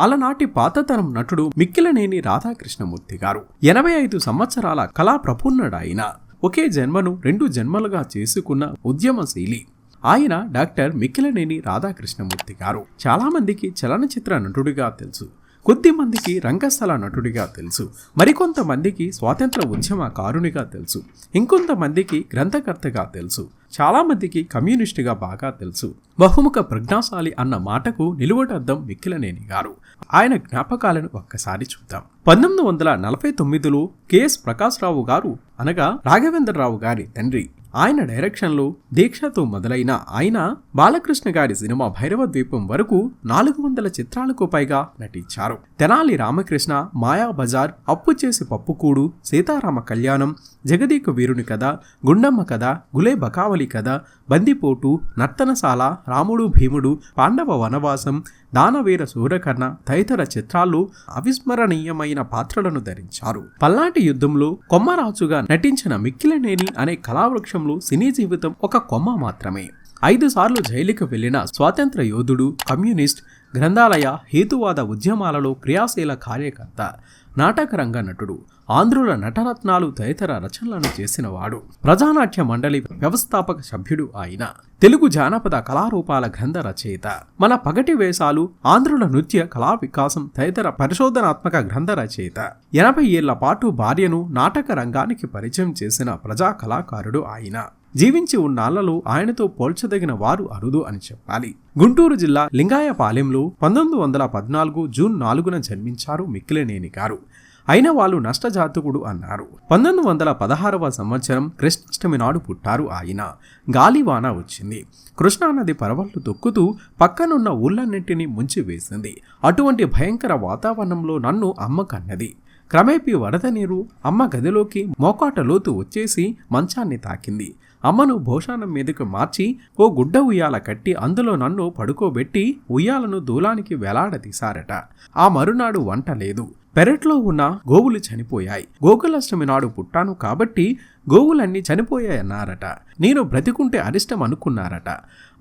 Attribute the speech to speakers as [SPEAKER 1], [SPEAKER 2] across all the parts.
[SPEAKER 1] అలనాటి పాతతరం నటుడు మిక్కిలనేని రాధాకృష్ణమూర్తి గారు. ఎనభై ఐదు సంవత్సరాల కళా ప్రపూర్ణుడాయన ఒకే జన్మను రెండు జన్మలుగా చేసుకున్న ఉద్యమశీలి. ఆయన డాక్టర్ మిక్కిలనేని రాధాకృష్ణమూర్తి గారు. చాలామందికి చలనచిత్ర నటుడిగా తెలుసు. కొద్దిమందికి రంగస్థల నటుడిగా తెలుసు. మరికొంతమందికి స్వాతంత్ర ఉద్యమకారునిగా తెలుసు. ఇంకొంతమందికి గ్రంథకర్తగా తెలుసు. చాలామందికి కమ్యూనిస్టుగా బాగా తెలుసు. బహుముఖ ప్రజ్ఞాశాలి అన్న మాటకు నిలువటద్దం మిక్కిలనేని గారు. ఆయన జ్ఞాపకాలను ఒక్కసారి చూద్దాం. పంతొమ్మిది వందల నలభై తొమ్మిదిలో కెఎస్ ప్రకాశ్రావు గారు అనగా రాఘవేంద్రరావు గారి తండ్రి. ఆయన డైరెక్షన్లో దీక్షతో మొదలైన ఆయన బాలకృష్ణ గారి సినిమా భైరవ ద్వీపం వరకు నాలుగు వందల చిత్రాలకు పైగా నటించారు. తెనాలి రామకృష్ణ మాయా బజార్ అప్పు చేసి పప్పుకూడు సీతారామ కళ్యాణం జగదీక వీరుని కథ గుండమ్మ కథ గులే బకావలి కథ బందిపోటు నర్తనశాల రాముడు భీముడు పాండవ వనవాసం దానవీర సూరకర్ణ తదితర చిత్రాల్లో అవిస్మరణీయమైన పాత్రలను ధరించారు. పల్నాటి యుద్ధంలో కొమ్మరాజుగా నటించిన మిక్కిలనేని అనే కళావృక్షంలో సినీ జీవితం ఒక కొమ్మ మాత్రమే. ఐదు సార్లు జైలుకు వెళ్ళిన స్వాతంత్ర యోధుడు కమ్యూనిస్ట్ గ్రంథాలయ హేతువాద ఉద్యమాలలో క్రియాశీల కార్యకర్త నాటకరంగ నటుడు ఆంధ్రుల నటరత్నాలు తదితర రచనలను చేసినవాడు ప్రజానాట్య మండలి వ్యవస్థాపక సభ్యుడు ఆయన. తెలుగు జానపద కళారూపాల గ్రంథ రచయిత. మన పగటి వేషాలు ఆంధ్రుల నృత్య కళా వికాసం తదితర పరిశోధనాత్మక గ్రంథ రచయిత. ఎనభై ఏళ్ళ పాటు భార్యను నాటక రంగానికి పరిచయం చేసిన ప్రజా కళాకారుడు ఆయన. జీవించి ఉన్నాళ్ళలో ఆయనతో పోల్చదగిన వారు అరుదు అని చెప్పాలి. గుంటూరు జిల్లా లింగాయపాలెంలో పంతొమ్మిది వందల పద్నాలుగు జూన్ నాలుగున జన్మించారు మిక్కిలినేని గారు. అయిన వాళ్ళు నష్టజాతకుడు అన్నారు. పంతొమ్మిది వందల పదహారవ సంవత్సరం కృష్ణాష్టమి నాడు పుట్టారు ఆయన. గాలివాన వచ్చింది. కృష్ణానది పరవళ్ళు తొక్కుతూ పక్కనున్న ఊళ్ళన్నింటినీ ముంచి వేసింది అటువంటి భయంకర వాతావరణంలో నన్ను అమ్మ కన్నది. క్రమేపీ వరద నీరు అమ్మ గదిలోకి మోకాట లోతు వచ్చేసి మంచాన్ని తాకింది. అమ్మను భోషానం మీదకు మార్చి ఓ గుడ్డ ఉయ్యాల కట్టి అందులో నన్ను పడుకోబెట్టి ఉయ్యాలను దూలానికి వేలాడదీశారట. ఆ మరునాడు వంట లేదు. పెరట్లో ఉన్న గోవులు చనిపోయాయి. గోకులాష్టమి నాడు పుట్టాను కాబట్టి గోవులన్నీ చనిపోయాయన్నారట. నేను బ్రతికుంటే అరిష్టం అనుకున్నారట.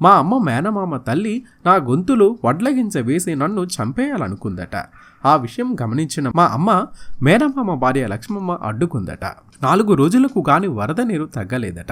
[SPEAKER 1] మా అమ్మ మేనమామ తల్లి నా గొంతులు వడ్లగించ వేసి నన్ను చంపేయాలనుకుందట. ఆ విషయం గమనించిన మా అమ్మ మేనమామ భార్య లక్ష్మమ్మ అడ్డుకుందట. నాలుగు రోజులకు గాని వరద నీరు తగ్గలేదట.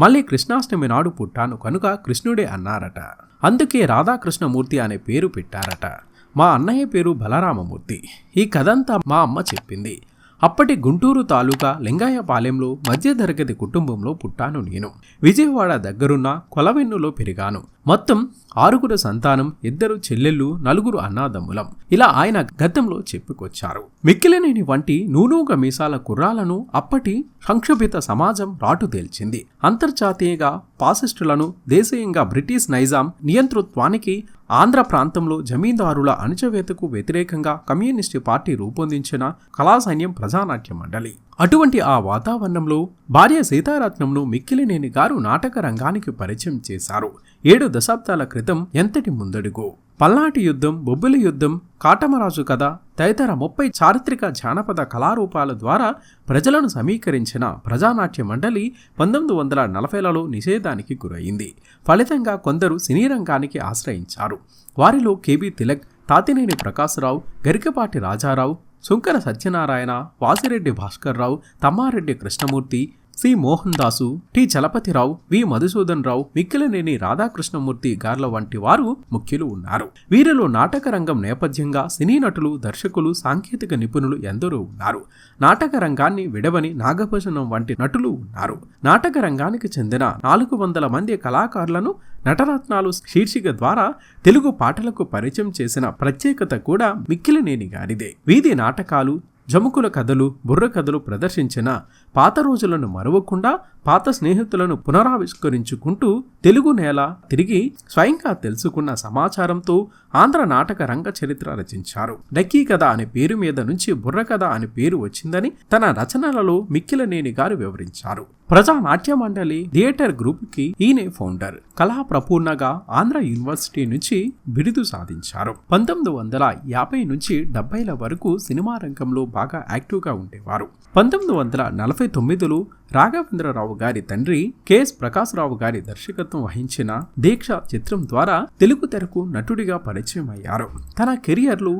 [SPEAKER 1] మళ్ళీ కృష్ణాష్టమి నాడు పుట్టాను కనుక కృష్ణుడే అన్నారట. అందుకే రాధాకృష్ణమూర్తి అనే పేరు పెట్టారట. మా అన్నయ్య పేరు బలరామమూర్తి. ఈ కథంతా మా అమ్మ చెప్పింది. అప్పటి గుంటూరు తాలూకా లింగాయపాలెంలో మధ్యతరగతి కుటుంబంలో పుట్టాను నేను. విజయవాడ దగ్గరున్న కొలవెన్నులో పెరిగాను. మొత్తం ఆరుగురు సంతానం ఇద్దరు చెల్లెళ్ళు నలుగురు అన్నాదమ్ములం. ఇలా ఆయన గతంలో చెప్పుకొచ్చారు. మిక్కిలినేని వంటి నూనూగ మీసాల కుర్రాలను అప్పటి సంక్షోభిత సమాజం రాటు తేల్చింది. అంతర్జాతీయంగా పాసిస్టులను దేశీయంగా బ్రిటిష్ నైజాం నియంతృత్వానికి ఆంధ్ర ప్రాంతంలో జమీందారుల అణచివేతకు వ్యతిరేకంగా కమ్యూనిస్టు పార్టీ రూపొందించిన కళాసైన్యం ప్రజానాట్య మండలి. అటువంటి ఆ వాతావరణంలో భార్య సీతారత్నంను మిక్కిలినేని గారు నాటక రంగానికి పరిచయం చేశారు. ఏడు దశాబ్దాల క్రితం ఎంతటి ముందడుగో? పల్నాటి యుద్ధం బొబ్బిలి యుద్ధం కాటమరాజు కథ తదితర ముప్పై చారిత్రక జానపద కళారూపాల ద్వారా ప్రజలను సమీకరించిన ప్రజానాట్య మండలి పంతొమ్మిది వందల నలభైలలో నిషేధానికి గురయింది ఫలితంగా కొందరు సినీ రంగానికి ఆశ్రయించారు. వారిలో K B Tilak Tatineni Prakasarao Garikapati Rajarao Sunkara Satyanarayana Vasireddy Bhaskararao Tammareddy Krishnamurthy C. Mohan Das T. Chalapathirao V. Madhusudan Rao Mikkilineni Radhakrishnamurthy గార్ల వంటి వారు ముఖ్యులు ఉన్నారు. వీరిలో నాటక రంగం నేపథ్యంగా సినీ నటులు దర్శకులు సాంకేతిక నిపుణులు ఎందరో ఉన్నారు. నాటక రంగాన్ని విడవని నాగభూషణం వంటి నటులు ఉన్నారు. నాటక రంగానికి చెందిన నాలుగు వందల మంది కళాకారులను నటరత్నాలు శీర్షిక ద్వారా తెలుగు పాటలకు పరిచయం చేసిన ప్రత్యేకత కూడా మిక్కిలినేని గారిదే. వీధి నాటకాలు జముకుల కథలు బుర్ర కథలు ప్రదర్శించిన పాత రోజులను మరవకుండా పాత స్నేహితులను పునరావిష్కరించుకుంటూ తెలుగు నేల తిరిగి స్వయంగా తెలుసుకున్న సమాచారంతో ఆంధ్ర నాటక రంగ చరిత్ర రచించారు. డక్కీ కథ అనే పేరు మీద నుంచి బుర్ర కథ అనే పేరు వచ్చిందని తన రచనలలో మిక్కిలనేని గారు వివరించారు. ప్రజా నాట్య మండలి థియేటర్ గ్రూప్కి ఈయనే ఫౌండర్. కళా ప్రపూర్ణగా ఆంధ్ర యూనివర్సిటీ నుంచి బిరుదు సాధించారు. పంతొమ్మిది వందల యాభై నుంచి డెబ్బైల వరకు సినిమా రంగంలో బాగా యాక్టివ్గా ఉండేవారు. పంతొమ్మిది వందల నలభై తొమ్మిదిలో రాఘవేంద్రరావు గారి తండ్రి కెఎస్ ప్రకాశరావు గారి దర్శకత్వం వహించిన దీక్ష చిత్రం ద్వారా తెలుగు తెరకు నటుడిగా పరిచయం అయ్యారు తన కెరియర్లో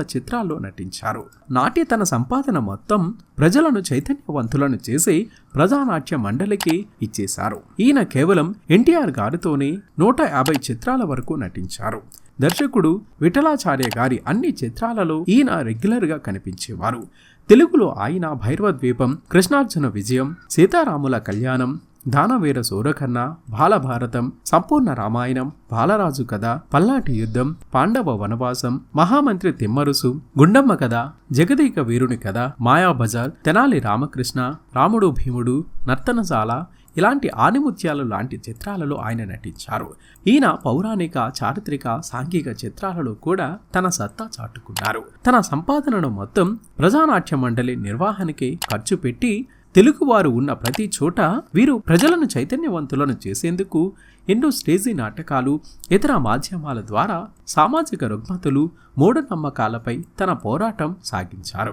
[SPEAKER 1] చిత్రాల్లో నటించారు. నాటి తన సంపాదన మొత్తం ప్రజలను చైతన్యవంతులను చేసి ప్రజానాట్య మండలికి ఇచ్చేశారు. ఈయన కేవలం ఎన్టీఆర్ గారితోనే నూట యాభై చిత్రాల వరకు నటించారు. దర్శకుడు విఠలాచార్య గారి అన్ని చిత్రాలలో ఈయన రెగ్యులర్గా కనిపించేవారు. తెలుగులో ఆయన భైరవ ద్వీపం కృష్ణార్జున విజయం సీతారాముల కళ్యాణం దానవీర సూరకర్ణ బాలభారతం సంపూర్ణ రామాయణం బాలరాజు కథ పల్లాటి యుద్ధం పాండవ వనవాసం మహామంత్రి తిమ్మరుసు గుండమ్మ కథ జగదీక వీరుని కథ మాయాబజార్ తెనాలి రామకృష్ణ రాముడు భీముడు నర్తనశాల ఇలాంటి ఆనిముత్యాలు లాంటి చిత్రాలలో ఆయన నటించారు. ఈయన పౌరాణిక చారిత్రక సాంఘిక చిత్రాలలో కూడా తన సత్తా చాటుకున్నారు. తన సంపాదనను మొత్తం ప్రజానాట్య మండలి నిర్వహణకి ఖర్చు పెట్టి తెలుగువారు ఉన్న ప్రతి చోట వీరు ప్రజలను చైతన్యవంతులను చేసేందుకు ఎన్నో స్టేజీ నాటకాలు ఇతర మాధ్యమాల ద్వారా సామాజిక రుగ్మతులు మూఢనమ్మకాలపై తన పోరాటం సాగించారు.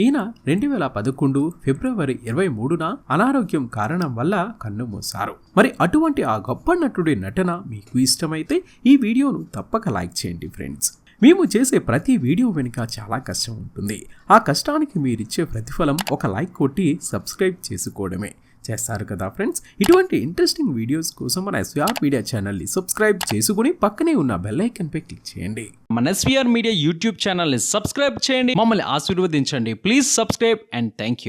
[SPEAKER 1] ఈయన రెండు వేల పదకొండు ఫిబ్రవరి ఇరవై మూడున అనారోగ్యం కారణం వల్ల కన్నుమూశారు మరి అటువంటి ఆ గొప్ప నటుడి నటన మీకు ఇష్టమైతే ఈ వీడియోను తప్పక లైక్ చేయండి ఫ్రెండ్స్. మేము చేసే ప్రతి వీడియో వెనుక చాలా కష్టం ఉంటుంది. ఆ కష్టానికి మీరిచ్చే ప్రతిఫలం ఒక లైక్ కొట్టి సబ్స్క్రైబ్ చేసుకోవడమే. చేస్తారు కదా ఫ్రెండ్స్? ఇటువంటి ఇంట్రెస్టింగ్ వీడియోస్ కోసం మన ఎస్విఆర్ మీడియా ఛానల్ని సబ్స్క్రైబ్ చేసుకుని పక్కనే ఉన్న బెల్ పై క్లిక్ చేయండి.
[SPEAKER 2] మన ఎస్విఆర్ మీడియా యూట్యూబ్ ఛానల్ని సబ్స్క్రైబ్ చేయండి. మమ్మల్ని ఆశీర్వదించండి. Please subscribe and thank you